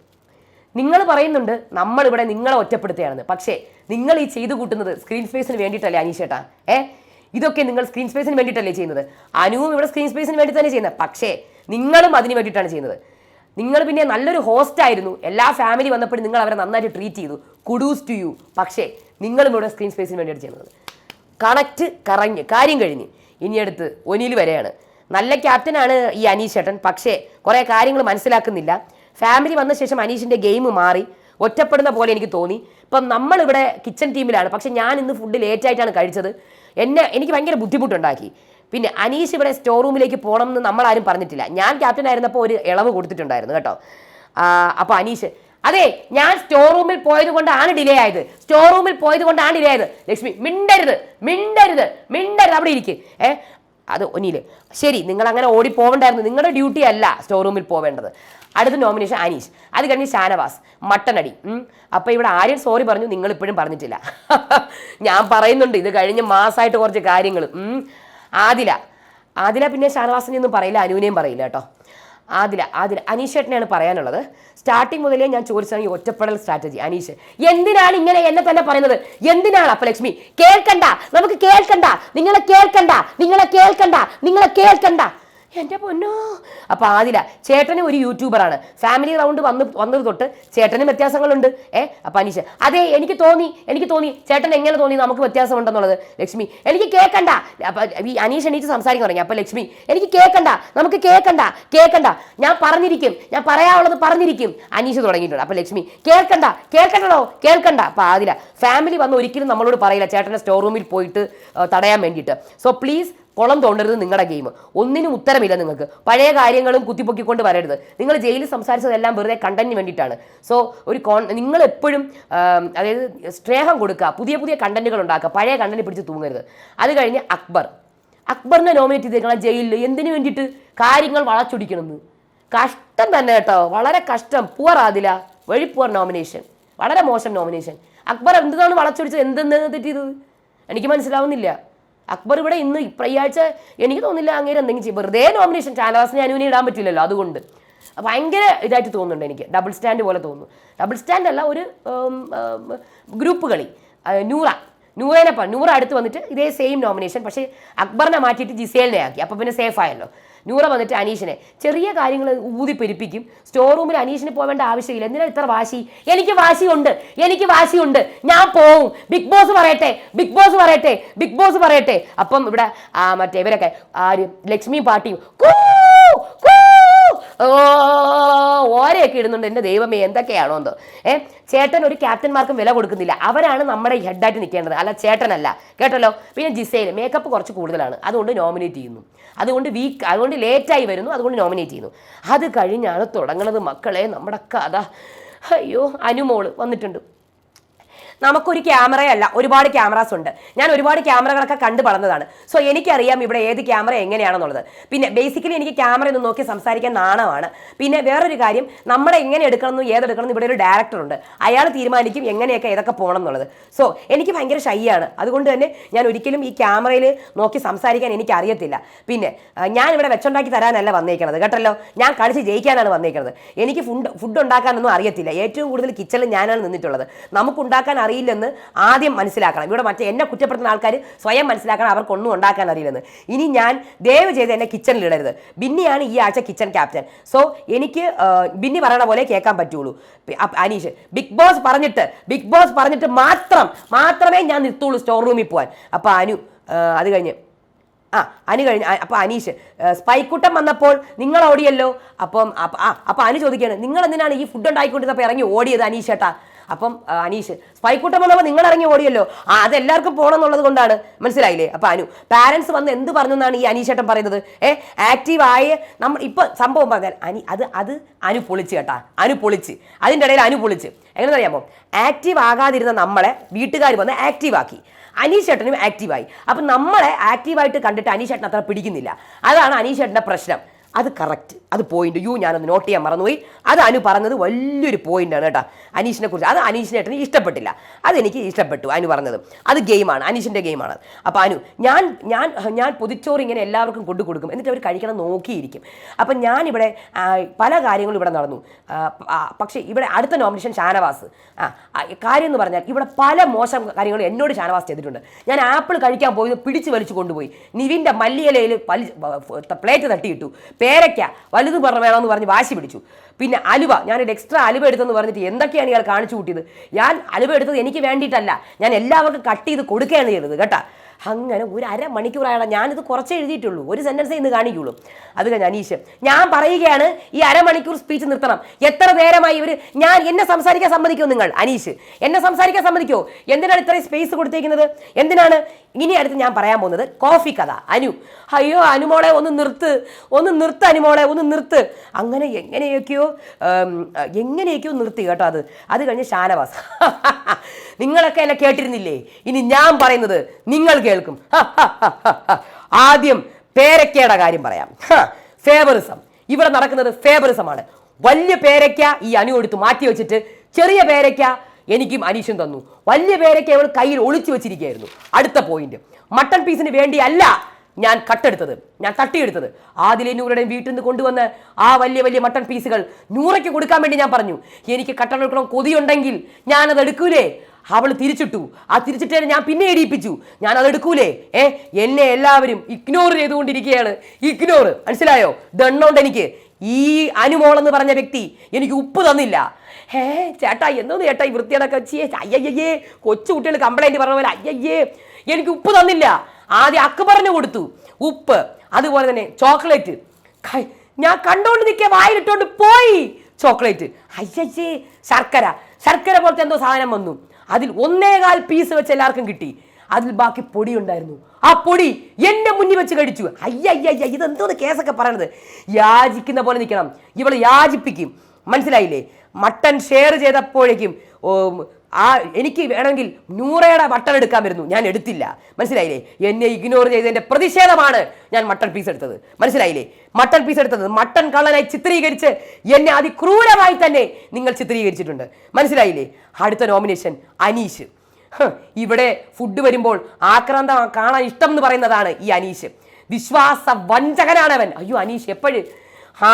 നിങ്ങൾ പറയുന്നുണ്ട് നമ്മളിവിടെ നിങ്ങളെ ഒറ്റപ്പെടുത്തുകയാണെന്ന്. പക്ഷേ നിങ്ങൾ ഈ ചെയ്തു കൂട്ടുന്നത് സ്ക്രീൻ സ്പേസിന് വേണ്ടിയിട്ടല്ലേ അനീഷേട്ടാ ഏ? ഇതൊക്കെ നിങ്ങൾ സ്ക്രീൻ സ്പേസിന് വേണ്ടിയിട്ടല്ലേ ചെയ്യുന്നത്? അനുവും ഇവിടെ സ്ക്രീൻ സ്പേസിന് വേണ്ടി തന്നെ ചെയ്യുന്നത്. പക്ഷേ നിങ്ങളും അതിന് വേണ്ടിയിട്ടാണ് ചെയ്യുന്നത്. നിങ്ങൾ പിന്നെ നല്ലൊരു ഹോസ്റ്റ് ആയിരുന്നു. എല്ലാ ഫാമിലി വന്നപ്പോഴും നിങ്ങൾ അവരെ നന്നായിട്ട് ട്രീറ്റ് ചെയ്തു. കുഡൂസ് ടു യു പക്ഷേ നിങ്ങളും ഇവിടെ സ്ക്രീൻ സ്പേസിന് വേണ്ടിയിട്ട് ചെയ്യുന്നത്. കണക്റ്റ് കറങ്ങി കാര്യം കഴിഞ്ഞ്. ഇനി അടുത്ത് ഒനിയിൽ വരെയാണ്. നല്ല ക്യാപ്റ്റനാണ് ഈ അനീഷ് ചേട്ടൻ പക്ഷേ കുറേ കാര്യങ്ങൾ മനസ്സിലാക്കുന്നില്ല. ഫാമിലി വന്ന ശേഷം അനീഷിന്റെ ഗെയിം മാറി. ഒറ്റപ്പെടുന്ന പോലെ എനിക്ക് തോന്നി. ഇപ്പം നമ്മളിവിടെ കിച്ചൺ ടീമിലാണ് പക്ഷേ ഞാൻ ഇന്ന് ഫുഡ് ലേറ്റായിട്ടാണ് കഴിച്ചത്. എന്നെ എനിക്ക് ഭയങ്കര ബുദ്ധിമുട്ടുണ്ടാക്കി. പിന്നെ അനീഷ് ഇവിടെ സ്റ്റോർ റൂമിലേക്ക് പോകണം എന്ന് നമ്മൾ ആരും പറഞ്ഞിട്ടില്ല. ഞാൻ ക്യാപ്റ്റൻ ആയിരുന്നപ്പോൾ ഒരു ഇളവ് കൊടുത്തിട്ടുണ്ടായിരുന്നു കേട്ടോ. അപ്പോൾ അനീഷ് അതെ ഞാൻ സ്റ്റോർ റൂമിൽ പോയത് കൊണ്ടാണ് ഡിലേ ആയത്. സ്റ്റോർ റൂമിൽ പോയത് കൊണ്ടാണ് ഡിലേ ആയത്. ലക്ഷ്മി മിണ്ടരുത് മിണ്ടരുത് മിണ്ടരുത്. അവിടെ ഇരിക്കും. ഏ അത് ഒന്നിയിൽ ശരി നിങ്ങൾ അങ്ങനെ ഓടി പോകണ്ടായിരുന്നു നിങ്ങളുടെ ഡ്യൂട്ടി അല്ല സ്റ്റോർ റൂമിൽ പോവേണ്ടത്. അടുത്ത നോമിനേഷൻ അനീഷ്. അത് കഴിഞ്ഞ് ഷാനവാസ് മട്ടനടി. അപ്പോൾ അപ്പൊ ഇവിടെ ആര്യൻ സോറി പറഞ്ഞു നിങ്ങൾ ഇപ്പോഴും പറഞ്ഞിട്ടില്ല. ഞാൻ പറയുന്നുണ്ട് ഇത് കഴിഞ്ഞ് മാസമായിട്ട് കുറച്ച് കാര്യങ്ങൾ ആദില. ആദില പിന്നെ ഷാനവാസിനെ ഒന്നും പറയില്ല അനുവിനെയും പറയില്ല കേട്ടോ. ആദില ആദില അനീഷേട്ടനെയാണ് പറയാനുള്ളത്. സ്റ്റാർട്ടിങ് മുതലേ ഞാൻ ചോദിച്ചാണ് ഈ ഒറ്റപ്പെടൽ സ്ട്രാറ്റജി അനീഷ് എന്തിനാണ് ഇങ്ങനെ എന്നെ തന്നെ പറയുന്നത്? എന്തിനാണ് അപ്പൊ ലക്ഷ്മി? കേൾക്കണ്ട നമുക്ക് കേൾക്കണ്ട നിങ്ങളെ കേൾക്കണ്ട നിങ്ങളെ കേൾക്കണ്ട നിങ്ങളെ കേൾക്കണ്ട. എന്റെ പൊന്നോ. അപ്പൊ ആദില ചേട്ടന് ഒരു യൂട്യൂബറാണ് ഫാമിലി റൗണ്ട് വന്ന് വന്നത് തൊട്ട് ചേട്ടനും വ്യത്യാസങ്ങളുണ്ട്. ഏ അപ്പൊ അനീഷ്. അതെ എനിക്ക് തോന്നി എനിക്ക് തോന്നി. ചേട്ടൻ എങ്ങനെ തോന്നി നമുക്ക് വ്യത്യാസമുണ്ടെന്നുള്ളത്? ലക്ഷ്മി. എനിക്ക് കേൾക്കണ്ട അപ്പൊ ഈ അനീഷ് എണീറ്റ് സംസാരിക്കാൻ തുടങ്ങി. അപ്പൊ ലക്ഷ്മി എനിക്ക് കേൾക്കണ്ട നമുക്ക് കേൾക്കണ്ട കേൾക്കണ്ട ഞാൻ പറഞ്ഞിരിക്കും. ഞാൻ പറയാനുള്ളത് പറഞ്ഞിരിക്കും. അനീഷ് തുടങ്ങിയിട്ടുണ്ട്. അപ്പൊ ലക്ഷ്മി കേൾക്കണ്ട കേൾക്കണ്ടോ കേൾക്കണ്ട. അപ്പൊ ആദില ഫാമിലി വന്ന് ഒരിക്കലും നമ്മളോട് പറയില്ല ചേട്ടന്റെ സ്റ്റോർ റൂമിൽ പോയിട്ട് തടയാൻ വേണ്ടിയിട്ട്. സോ പ്ലീസ് കുളം തോണ്ടരുത് നിങ്ങളുടെ ഗെയിം ഒന്നിനും ഉത്തരമില്ല നിങ്ങൾക്ക്. പഴയ കാര്യങ്ങളും കുത്തിപ്പൊക്കിക്കൊണ്ട് വരരുത്. നിങ്ങൾ ജയിലിൽ സംസാരിച്ചതെല്ലാം വെറുതെ കണ്ടന്റിന് വേണ്ടിയിട്ടാണ്. സോ ഒരു കോൺ നിങ്ങൾ എപ്പോഴും അതായത് സ്നേഹം കൊടുക്കുക പുതിയ പുതിയ കണ്ടന്റുകൾ ഉണ്ടാക്കുക പഴയ കണ്ടന്റ് പിടിച്ച് തൂങ്ങരുത്. അത് കഴിഞ്ഞ് അക്ബർ. അക്ബറിനെ നോമിനേറ്റ് ചെയ്തേക്കണം ജയിലിൽ എന്തിനു വേണ്ടിയിട്ട് കാര്യങ്ങൾ വളച്ചൊടിക്കണമെന്ന്? കഷ്ടം തന്നെ കേട്ടോ. വളരെ കഷ്ടം. പുവർ വഴി പുവർ നോമിനേഷൻ വളരെ മോശം നോമിനേഷൻ അക്ബർ എന്താണ് വളച്ചൊടിച്ചത്? എന്തെന്ന് തെറ്റിയത് എനിക്ക് മനസ്സിലാവുന്നില്ല. അക്ബർ ഇവിടെ ഇന്ന് ഇപ്രയാഴ്ച എനിക്ക് തോന്നില്ല അങ്ങനെ എന്തെങ്കിലും വെറുതെ നോമിനേഷൻ ഷാനവാസിനെ അനുവിനെ ഇടാൻ പറ്റില്ലല്ലോ അതുകൊണ്ട്. ഭയങ്കര ഇതായിട്ട് തോന്നുന്നുണ്ട് എനിക്ക്. ഡബിൾ സ്റ്റാൻഡ് പോലെ തോന്നുന്നു. ഡബിൾ സ്റ്റാൻഡ് അല്ല ഒരു ഗ്രൂപ്പ് കളി. നൂറ. നൂറേനെ നൂറ അടുത്ത് വന്നിട്ട് ഇതേ സെയിം നോമിനേഷൻ പക്ഷേ അക്ബറിനെ മാറ്റിയിട്ട് ജിസേലിനെ ആക്കി. അപ്പോൾ പിന്നെ സേഫ് ആയല്ലോ. നൂറ വന്നിട്ട് അനീഷിനെ. ചെറിയ കാര്യങ്ങൾ ഊതി പെരുപ്പിക്കും. സ്റ്റോർ റൂമിൽ അനീഷിന് പോവേണ്ട ആവശ്യമില്ല. എന്തിനാണ് ഇത്ര വാശി? എനിക്ക് വാശിയുണ്ട്. എനിക്ക് വാശിയുണ്ട്. ഞാൻ പോവും. ബിഗ് ബോസ് പറയട്ടെ. ബിഗ് ബോസ് പറയട്ടെ. ബിഗ് ബോസ് പറയട്ടെ. അപ്പം ഇവിടെ മറ്റേ ഇവരൊക്കെ ആര് ലക്ഷ്മി പാട്ടിയും ഓ ഓരയൊക്കെ ഇടുന്നുണ്ട്. എന്റെ ദൈവമേ എന്തൊക്കെയാണോ എന്തോ. ഏ ചേട്ടൻ ഒരു ക്യാപ്റ്റന്മാർക്കും വില കൊടുക്കുന്നില്ല. അവരാണ് നമ്മുടെ ഹെഡായിട്ട് നിൽക്കേണ്ടത്. അല്ല ചേട്ടനല്ല. കേട്ടല്ലോ? പിന്നെ ജിസയിൽ മേക്കപ്പ് കുറച്ച് കൂടുതലാണ്. അതുകൊണ്ട് നോമിനേറ്റ് ചെയ്യുന്നു. അതുകൊണ്ട് വീക്ക് അതുകൊണ്ട് ലേറ്റായി വരുന്നു. അതുകൊണ്ട് നോമിനേറ്റ് ചെയ്യുന്നു. അത് കഴിഞ്ഞാണ് തുടങ്ങുന്നത് മക്കളെ. നമ്മുടെ കഥ. അയ്യോ അനുമോൾ വന്നിട്ടുണ്ട്. നമുക്കൊരു ക്യാമറയല്ല ഒരുപാട് ക്യാമറാസ് ഉണ്ട്. ഞാൻ ഒരുപാട് ക്യാമറകളൊക്കെ കണ്ടു വളർന്നതാണ്. സോ എനിക്കറിയാം ഇവിടെ ഏത് ക്യാമറ എങ്ങനെയാണെന്നുള്ളത്. പിന്നെ ബേസിക്കലി എനിക്ക് ക്യാമറ ഒന്ന് നോക്കി സംസാരിക്കാൻ നാണമാണ്. പിന്നെ വേറൊരു കാര്യം നമ്മളെ എങ്ങനെ എടുക്കണം ഏതെടുക്കണം എന്ന് ഇവിടെ ഒരു ഡയറക്ടർ ഉണ്ട്. അയാൾ തീരുമാനിക്കും എങ്ങനെയൊക്കെ ഏതൊക്കെ പോകണം എന്നുള്ളത് സോ എനിക്ക് ഭയങ്കര ഷൈയാണ്. അതുകൊണ്ട് തന്നെ ഞാൻ ഒരിക്കലും ഈ ക്യാമറയിൽ നോക്കി സംസാരിക്കാൻ എനിക്ക് അറിയത്തില്ല പിന്നെ ഞാൻ ഇവിടെ വെച്ചുണ്ടാക്കി തരാനല്ല വന്നേക്കണത് കേട്ടല്ലോ? ഞാൻ കളിച്ച് ജയിക്കാനാണ് വന്നേക്കുന്നത് എനിക്ക് ഫുഡ് ഫുഡ് ഉണ്ടാക്കാനൊന്നും അറിയത്തില്ല. ഏറ്റവും കൂടുതൽ കിച്ചണിൽ ഞാനാണ് നിന്നിട്ടുള്ളത്. നമുക്ക് ഉണ്ടാക്കാൻ അറിയില്ലെന്ന് ആദ്യം മനസ്സിലാക്കണം. ഇവിടെ മറ്റേ എന്നെ കുറ്റപ്പെടുത്തുന്ന ആൾക്കാർ സ്വയം മനസ്സിലാക്കണം അവർക്കൊന്നും ഉണ്ടാക്കാൻ അറിയില്ലെന്ന്. ഇനി ഞാൻ ദയവ് ചെയ്ത് എന്നെ കിച്ചണിൽ ഇടരുത്. ബിന്നിയാണ് ഈ ആഴ്ച കിച്ചൺ ക്യാപ്റ്റൻ സോ എനിക്ക് ബിന്നി പറയണ പോലെ കേൾക്കാൻ പറ്റുള്ളൂ. അനീഷ് ബിഗ് ബോസ് പറഞ്ഞിട്ട് ബിഗ് ബോസ് പറഞ്ഞിട്ട് മാത്രം മാത്രമേ ഞാൻ നിർത്തുള്ളൂ സ്റ്റോർ റൂമിൽ പോകാൻ അപ്പോൾ അനു അത് കഴിഞ്ഞ്. ആ അനു കഴിഞ്ഞ് അപ്പോൾ അനീഷ് സ്പൈക്കുട്ടം വന്നപ്പോൾ നിങ്ങൾ ഓടിയല്ലോ അപ്പ- ആ അപ്പോൾ അനു ചോദിക്കുകയാണ് നിങ്ങൾ എന്തിനാണ് ഈ ഫുഡ് ഉണ്ടായിക്കൊണ്ടിരുന്നപ്പോൾ ഇറങ്ങി ഓടിയത് അനീഷ് ചേട്ടാ അപ്പം അനീഷ് സ്പൈക്കൂട്ടം വന്നപ്പോൾ നിങ്ങൾ ഇറങ്ങി ഓടിയല്ലോ. ആ അതെല്ലാവർക്കും പോകണം എന്നുള്ളത് കൊണ്ടാണ്. മനസ്സിലായില്ലേ? അപ്പൊ അനു പാരന്റ്സ് വന്ന് എന്ത് പറഞ്ഞു എന്നാണ് ഈ അനീഷേട്ടൻ പറയുന്നത്? ഏ ആക്റ്റീവ് ആയി നമ്മൾ ഇപ്പൊ സംഭവം പറഞ്ഞാൽ അനി അത് അത് അനു പൊളിച്ച് കേട്ടാ. അനു പൊളിച്ച്. അതിന്റെ ഇടയിൽ അനു പൊളിച്ച്. എങ്ങനെ അറിയാമോ ആക്റ്റീവ് ആകാതിരുന്ന നമ്മളെ വീട്ടുകാർ വന്ന് ആക്റ്റീവ് ആക്കി. അനീഷേട്ടനും ആക്റ്റീവായി അപ്പം നമ്മളെ ആക്റ്റീവായിട്ട് കണ്ടിട്ട് അനീഷേട്ടൻ അത്ര പിടിക്കുന്നില്ല. അതാണ് അനീഷേട്ടന്റെ പ്രശ്നം. അത് കറക്റ്റ് അത് പോയിന്റ് യു ഞാനൊന്ന് നോട്ട് ചെയ്യാൻ മറന്നുപോയി. അത് അനു പറഞ്ഞത് വലിയൊരു പോയിന്റാണ് കേട്ടോ. അനീഷിനെ കുറിച്ച്. അത് അനീഷിനെ ഏട്ടന് ഇഷ്ടപ്പെട്ടില്ല. അതെനിക്ക് ഇഷ്ടപ്പെട്ടു അനു പറഞ്ഞത്. അത് ഗെയിമാണ് അനീഷിന്റെ ഗെയിമാണ് അപ്പോൾ അനു ഞാൻ ഞാൻ ഞാൻ പൊതിച്ചോറ് ഇങ്ങനെ എല്ലാവർക്കും കൊണ്ടു കൊടുക്കും. എന്നിട്ട് അവർ കഴിക്കണം നോക്കിയിരിക്കും. അപ്പം ഞാനിവിടെ പല കാര്യങ്ങളും ഇവിടെ നടന്നു. പക്ഷേ ഇവിടെ അടുത്ത നോമിനേഷൻ ഷാനവാസ്. ആ കാര്യം എന്ന് പറഞ്ഞാൽ ഇവിടെ പല മോശം കാര്യങ്ങളും എന്നോട് ഷാനവാസ് ചെയ്തിട്ടുണ്ട്. ഞാൻ ആപ്പിൾ കഴിക്കാൻ പോയത് പിടിച്ച് വലിച്ചു കൊണ്ടുപോയി. നിവിന്റെ മല്ലിയിലയിൽ പലി പ്ലേറ്റ് തട്ടിയിട്ടു. പേരയ്ക്ക. വലുത് പറഞ്ഞ വേണമെന്ന് പറഞ്ഞ് വാശി പിടിച്ചു. പിന്നെ അലുവ. ഞാനൊരു എക്സ്ട്രാ അലുവ എടുത്തെന്ന് പറഞ്ഞിട്ട് എന്തൊക്കെയാണ് ഇയാൾ കാണിച്ചു കൂട്ടിയത്? ഞാൻ അലുവ എടുത്തത് എനിക്ക് വേണ്ടിയിട്ടല്ല. ഞാൻ എല്ലാവർക്കും കട്ട് ചെയ്ത് കൊടുക്കുകയാണ് ചെയ്തത് കേട്ടാ. അങ്ങനെ ഒരു അരമണിക്കൂറായാണ് ഞാനിത് കുറച്ചേ എഴുതിയിട്ടുള്ളൂ. ഒരു സെന്റൻസേ ഇന്ന് കാണിക്കുള്ളൂ. അത് കഴിഞ്ഞ അനീഷ് ഞാൻ പറയുകയാണ് ഈ അരമണിക്കൂർ സ്പീച്ച് നിർത്തണം. എത്ര നേരമായി ഇവർ ഞാൻ എന്നെ സംസാരിക്കാൻ സമ്മതിക്കുമോ നിങ്ങൾ അനീഷ്? എന്നെ സംസാരിക്കാൻ സമ്മതിക്കുമോ എന്തിനാണ് ഇത്രയും സ്പേസ് കൊടുത്തേക്കുന്നത്? എന്തിനാണ് ഇനി അടുത്ത് ഞാൻ പറയാൻ പോകുന്നത് കോഫി കഥ. അനു അയ്യോ അനുമോളെ ഒന്ന് നിർത്ത് ഒന്ന് നിർത്ത് അനുമോളെ ഒന്ന് നിർത്ത്. അങ്ങനെ എങ്ങനെയൊക്കെയോ എങ്ങനെയൊക്കെയോ നിർത്തി കേട്ടോ അത്. അത് കഴിഞ്ഞ് ഷാനവാസ്. നിങ്ങളൊക്കെ എന്നെ കേട്ടിരുന്നില്ലേ? ഇനി ഞാൻ പറയുന്നത് നിങ്ങൾ കേൾക്കും. ആദ്യം പേരക്കയുടെ കാര്യം പറയാം. ഫേവറിസം. ഇവിടെ നടക്കുന്നത് ഫേവറിസമാണ്. വലിയ പേരയ്ക്ക ഈ അനു എടുത്ത് മാറ്റി വെച്ചിട്ട് ചെറിയ പേരയ്ക്ക എനിക്കും അനീഷും തന്നു. വലിയ പേരൊക്കെ അവൾ കയ്യിൽ ഒളിച്ചു വെച്ചിരിക്കുകയായിരുന്നു. അടുത്ത പോയിന്റ് മട്ടൺ പീസിന് വേണ്ടിയല്ല ഞാൻ കട്ടെടുത്തത് ഞാൻ തട്ടിയെടുത്തത്. ആദിലെ നൂറുടെ വീട്ടിൽ നിന്ന് കൊണ്ടുവന്ന് ആ വലിയ വലിയ മട്ടൺ പീസുകൾ നൂറയ്ക്ക് കൊടുക്കാൻ വേണ്ടി ഞാൻ പറഞ്ഞു. എനിക്ക് കട്ടൻ എടുക്കണം ഞാൻ അത് എടുക്കൂലേ? അവൾ തിരിച്ചിട്ടു. ആ തിരിച്ചിട്ടേ ഞാൻ പിന്നെ ഇടിയിപ്പിച്ചു ഞാൻ അത് എടുക്കൂലേ? ഏ? എന്നെ എല്ലാവരും ഇഗ്നോർ ചെയ്തുകൊണ്ടിരിക്കുകയാണ്. ഇഗ്നോർ മനസ്സിലായോ? ദണ്ണോണ്ട് എനിക്ക്. ഈ അനുമോൾ എന്ന് പറഞ്ഞ വ്യക്തി എനിക്ക് ഉപ്പ് തന്നില്ല. ഹേ ചേട്ടാ എന്തോന്ന് ചേട്ടാ ഈ വൃത്തിയടക്കം വെച്ചേ? അയ്യയ്യേ കൊച്ചു കുട്ടികൾ കംപ്ലൈന്റ് പറഞ്ഞ പോലെ അയ്യയ്യേ എനിക്ക് ഉപ്പ് തന്നില്ല. ആദ്യം അക്ബറിന് കൊടുത്തു ഉപ്പ് അതുപോലെ തന്നെ ചോക്ലേറ്റ്. ഞാൻ കണ്ടോണ്ട് നിൽക്കുക വായിലിട്ടോണ്ട് പോയി ചോക്ലേറ്റ്. അയ്യയ്യേ ശർക്കര ശർക്കര പോലത്തെ എന്തോ സാധനം വന്നു. അതിൽ ഒന്നേകാൽ പീസ് വെച്ച് എല്ലാവർക്കും കിട്ടി. അതിൽ ബാക്കി പൊടി ഉണ്ടായിരുന്നു. ആ പൊടി എന്റെ മുന്നിൽ വെച്ച് കഴിച്ചു അയ്യയ്യ ഇതെന്തോന്ന് കേസൊക്കെ പറയണത്? യാചിക്കുന്ന പോലെ നിൽക്കണം. ഇവൾ യാചിപ്പിക്കും. മനസ്സിലായില്ലേ? മട്ടൻ ഷെയർ ചെയ്തപ്പോഴേക്കും ആ എനിക്ക് വേണമെങ്കിൽ നൂറയുടെ മട്ടൺ എടുക്കാൻ വരുന്നു. ഞാൻ എടുത്തില്ല. മനസ്സിലായില്ലേ? എന്നെ ഇഗ്നോർ ചെയ്തതിന്റെ പ്രതിഷേധമാണ് ഞാൻ മട്ടൺ പീസ് എടുത്തത്. മനസ്സിലായില്ലേ? മട്ടൺ പീസ് എടുത്തത് മട്ടൺ കള്ളനായി ചിത്രീകരിച്ച് എന്നെ അതിക്രൂരമായി തന്നെ നിങ്ങൾ ചിത്രീകരിച്ചിട്ടുണ്ട്. മനസ്സിലായില്ലേ? അടുത്ത നോമിനേഷൻ അനീഷ്. ഇവിടെ ഫുഡ് വരുമ്പോൾ ആക്രാന്തം കാണാൻ ഇഷ്ടം എന്ന് പറയുന്നതാണ് ഈ അനീഷ്. വിശ്വാസ വഞ്ചകനാണ് അവൻ അയ്യോ അനീഷ് എപ്പോഴും? ആ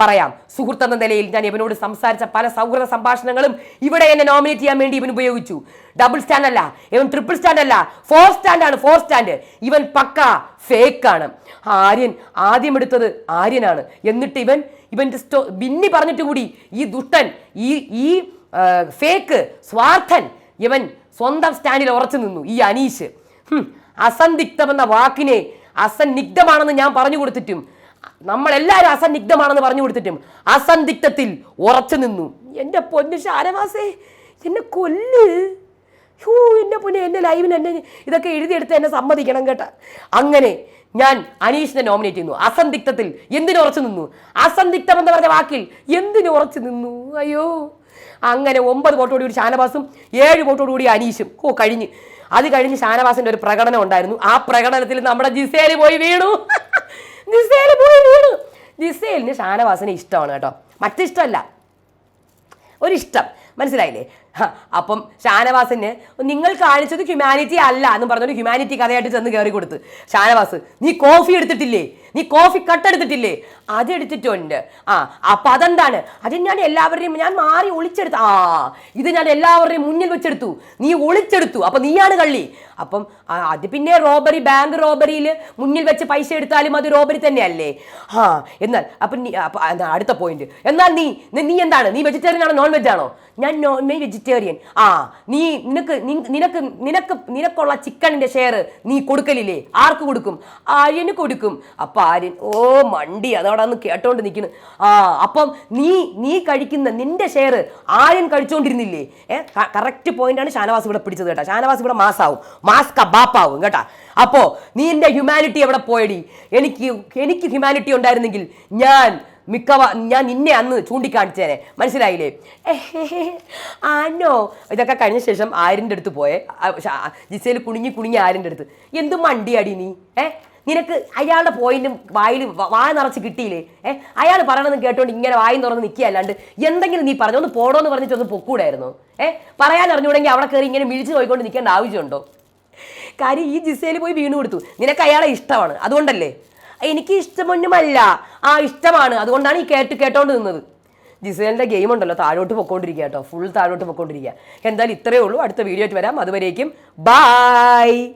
പറയാം. സുഹൃത്ത് എന്ന നിലയിൽ ഞാൻ ഇവനോട് സംസാരിച്ച പല സൗഹൃദ സംഭാഷണങ്ങളും ഇവിടെ എന്നെ നോമിനേറ്റ് ചെയ്യാൻ വേണ്ടി ഇവൻ ഉപയോഗിച്ചു. ഡബിൾ സ്റ്റാൻഡ് അല്ല. ഇവൻ ട്രിപ്പിൾ സ്റ്റാൻഡ് അല്ല. ഫോർ സ്റ്റാൻഡ് ആണ് ഫോർ സ്റ്റാൻഡ് ഇവൻ പക്ക ആണ്. ആര്യൻ ആദ്യം എടുത്തത് ആര്യനാണ്. എന്നിട്ട് ഇവൻ ഇവന്റെ സ്റ്റോ ബിന്നി പറഞ്ഞിട്ട് കൂടി ഈ ദുഷ്ടൻ ഈ ഈ ഫേക്ക് സ്വാർത്ഥൻ ഇവൻ സ്വന്തം സ്റ്റാൻഡിൽ ഉറച്ചു നിന്നു ഈ അനീഷ്. എന്ന വാക്കിനെ അസന്നിഗ്ധമാണെന്ന് ഞാൻ പറഞ്ഞു കൊടുത്തിട്ടും നമ്മളെല്ലാവരും അസന്നിഗ്ധമാണെന്ന് പറഞ്ഞു കൊടുത്തിട്ടും അസന്ധിഗ്ധത്തിൽ ഉറച്ചു നിന്നു. എന്റെ പൊന്ന് ഷാനവാസേ എന്നെ കൊല്ല്. ഹ്യൂ എന്റെ പൊന്നെ എന്റെ ലൈവിന് എന്നെ ഇതൊക്കെ എഴുതിയെടുത്ത് എന്നെ സമ്മതിക്കണം കേട്ടാ. അങ്ങനെ ഞാൻ അനീഷിനെ നോമിനേറ്റ് ചെയ്യുന്നു. അസന്ധിഗ്ധത്തിൽ എന്തിനു ഉറച്ചു നിന്നു? അസന്ധിഗ്ധം എന്ന് പറഞ്ഞ വാക്കിൽ എന്തിനു ഉറച്ചു നിന്നു? അയ്യോ. അങ്ങനെ ഒമ്പത് വോട്ടോട് കൂടി ഷാനവാസും ഏഴ് വോട്ടോട് കൂടി അനീഷും. ഓ കഴിഞ്ഞ്. അത് കഴിഞ്ഞ് ഷാനവാസിന്റെ ഒരു പ്രകടനം ഉണ്ടായിരുന്നു. ആ പ്രകടനത്തിൽ നമ്മുടെ ജിസേൽ പോയി വീണു. ജിസേൽ പോയി വീണു. ജിസേലിന് ഷാനവാസിനെ ഇഷ്ടമാണ് കേട്ടോ. മറ്റിഷ്ടമല്ല. ഒരിഷ്ടം. മനസ്സിലായില്ലേ? അപ്പം ഷാനവാസിന് നിങ്ങൾ കാണിച്ചത് ഹ്യൂമാനിറ്റി അല്ല എന്ന് പറഞ്ഞൊരു ഹ്യൂമാനിറ്റി കഥയായിട്ട് ചെന്ന് കയറി കൊടുത്ത്. ഷാനവാസ് നീ കോഫി എടുത്തിട്ടില്ലേ? നീ കോഫി കട്ട് എടുത്തിട്ടില്ലേ? അതെടുത്തിട്ടുണ്ട് ആ അപ്പം അതെന്താണ്? അത് ഞാൻ എല്ലാവരുടെയും ഞാൻ മാറി ഒളിച്ചെടുത്തു. ആ ഇത് ഞാൻ എല്ലാവരുടെയും മുന്നിൽ വെച്ചെടുത്തു. നീ ഒളിച്ചെടുത്തു. അപ്പം നീയാണ് കള്ളി. അപ്പം അത് പിന്നെ റോബറി ബാങ്ക് റോബറിയിൽ മുന്നിൽ വെച്ച് പൈസ എടുത്താലും അത് റോബറി തന്നെയല്ലേ? ആ എന്നാൽ അപ്പം നീ അടുത്ത പോയിന്റ് എന്നാൽ നീ നീ- എന്താണ്? നീ വെജിറ്റേറിയൻ ആണോ നോൺ വെജ് ആണോ? ഞാൻ നോൺ വെജിറ്റേറിയൻ ആ നീ നിനക്ക് നിനക്ക് നിനക്ക് നിനക്കുള്ള ചിക്കനിന്റെ ഷെയർ നീ കൊടുക്കലില്ലേ? ആർക്ക് കൊടുക്കും? ആര്യന് കൊടുക്കും. അപ്പൊ ആര്യൻ ഓ മണ്ടി അതോടെ അന്ന് കേട്ടോണ്ട് നിൽക്കുന്നു ആ അപ്പം നീ നീ കഴിക്കുന്ന നിന്റെ ഷെയർ ആര്യൻ കഴിച്ചോണ്ടിരുന്നില്ലേ? ഏ കറക്റ്റ് ആണ് ഷാനവാസ് ഇവിടെ പിടിച്ചത് കേട്ടോ. ഷാനവാസ് ഇവിടെ മാസാവും മാസ് കബാപ്പാവും കേട്ടാ. അപ്പോ നീ എന്റെ ഹ്യൂമാനിറ്റി എവിടെ പോയടി? എനിക്ക് എനിക്ക് ഹ്യൂമാനിറ്റി ഉണ്ടായിരുന്നെങ്കിൽ ഞാൻ മിക്കവാ ഞാൻ നിന്നെ അന്ന് ചൂണ്ടിക്കാണിച്ചേനെ. മനസ്സിലായില്ലേ? ആനോ ഇതൊക്കെ കഴിഞ്ഞ ശേഷം ആരിന്റെ അടുത്ത് പോയെ. ജിസയിൽ കുണിഞ്ഞി കുണിഞ്ഞി ആരിന്റെ അടുത്ത്. എന്ത് മണ്ടിയാടി നീ? ഏ? നിനക്ക് അയാളുടെ പോയിന്റും വായിൽ വായ നിറച്ച് കിട്ടിയില്ലേ? ഏ? അയാൾ പറയണമെന്ന് കേട്ടോണ്ട് ഇങ്ങനെ വായും തുറന്ന് നിൽക്കുക അല്ലാണ്ട് എന്തെങ്കിലും നീ പറഞ്ഞു? ഒന്ന് പോടോന്ന് പറഞ്ഞിട്ട് ഒന്ന് പൊക്കൂടായിരുന്നു? ഏ? പറയാൻ അറിഞ്ഞൂടെങ്കിൽ അവിടെ കയറി ഇങ്ങനെ മിഴിച്ച് പോയിക്കൊണ്ട് നിൽക്കേണ്ട ആവശ്യമുണ്ടോ? കാര്യം ഈ ജിസയിൽ പോയി വീണ് കൊടുത്തു നിനക്ക് അയാളെ ഇഷ്ടമാണ്. അതുകൊണ്ടല്ലേ? എനിക്ക് ഇഷ്ടമൊന്നുമല്ല. ആ ഇഷ്ടമാണ്. അതുകൊണ്ടാണ് ഈ കേട്ട് കേട്ടോണ്ട് നിന്നത്. ജിസേലിന്റെ ഗെയിം ഉണ്ടല്ലോ താഴോട്ട് പൊക്കോണ്ടിരിക്കുക കേട്ടോ. ഫുൾ താഴോട്ട് പൊക്കോണ്ടിരിക്കുക എന്തായാലും ഇത്രയേ ഉള്ളൂ. അടുത്ത വീഡിയോ ആയിട്ട് വരാം. അതുവരേക്കും ബായ്